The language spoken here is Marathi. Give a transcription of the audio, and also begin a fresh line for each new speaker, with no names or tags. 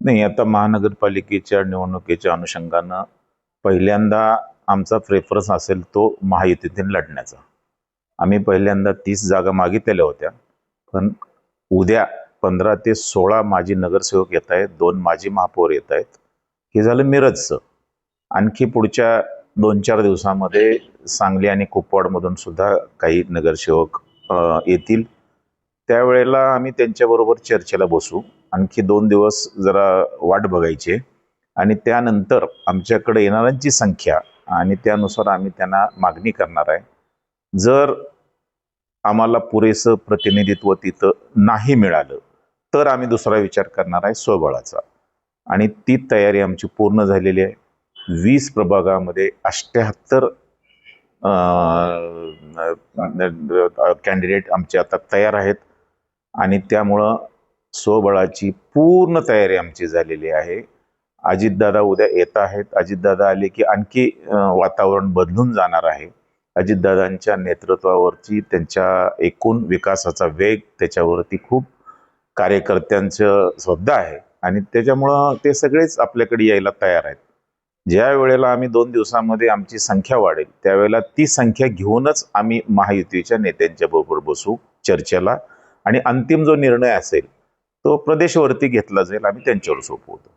नाही आता महानगरपालिकेच्या निवडणुकीच्या अनुषंगानं पहिल्यांदा आमचा प्रेफरन्स असेल तो महायुतीतून लढण्याचा. आम्ही पहिल्यांदा तीस जागा मागितलेल्या होत्या पण उद्या पंधरा ते सोळा माजी नगरसेवक येत आहेत दोन माजी महापौर येत आहेत. हे झालं मिरजचं. आणखी पुढच्या दोन चार दिवसामध्ये सांगली आणि कुपवाडमधून सुद्धा काही नगरसेवक येतील. त्यावेळेला आम्ही त्यांच्याबरोबर चर्चेला बसू. आणखी दोन दिवस जरा वाट बघायची. आणि त्यानंतर आमच्याकडे येणाऱ्यांची संख्या आणि त्यानुसार आम्ही त्यांना मागणी करणार आहे. जर आम्हाला पुरेसं प्रतिनिधित्व तिथं नाही मिळालं तर आम्ही दुसरा विचार करणार आहे स्वबळाचा. आणि ती तयारी आमची पूर्ण झालेली आहे. वीस प्रभागामध्ये अष्ट्याहत्तर कॅन्डिडेट आमचे आता तयार आहेत. आणि त्यामुळं स्वबळाची पूर्ण तयारी आमची झालेली आहे. अजितदादा उद्या येत आहेत. अजितदादा आले की आणखी वातावरण बदलून जाणार आहे. अजितदादांच्या नेतृत्वावरची त्यांच्या एकूण विकासाचा वेग त्याच्यावरती खूप कार्यकर्त्यांचं श्रद्धा आहे. आणि त्याच्यामुळं ते सगळेच आपल्याकडे यायला तयार आहेत. ज्या वेळेला आम्ही दोन दिवसामध्ये आमची संख्या वाढेल त्यावेळेला ती संख्या घेऊनच आम्ही महायुतीच्या नेत्यांच्या बरोबर बसू चर्चेला. आणि अंतिम जो निर्णय असेल तो प्रदेशवरती घेतला जाईल आम्ही त्यांच्यावर सोपवतो.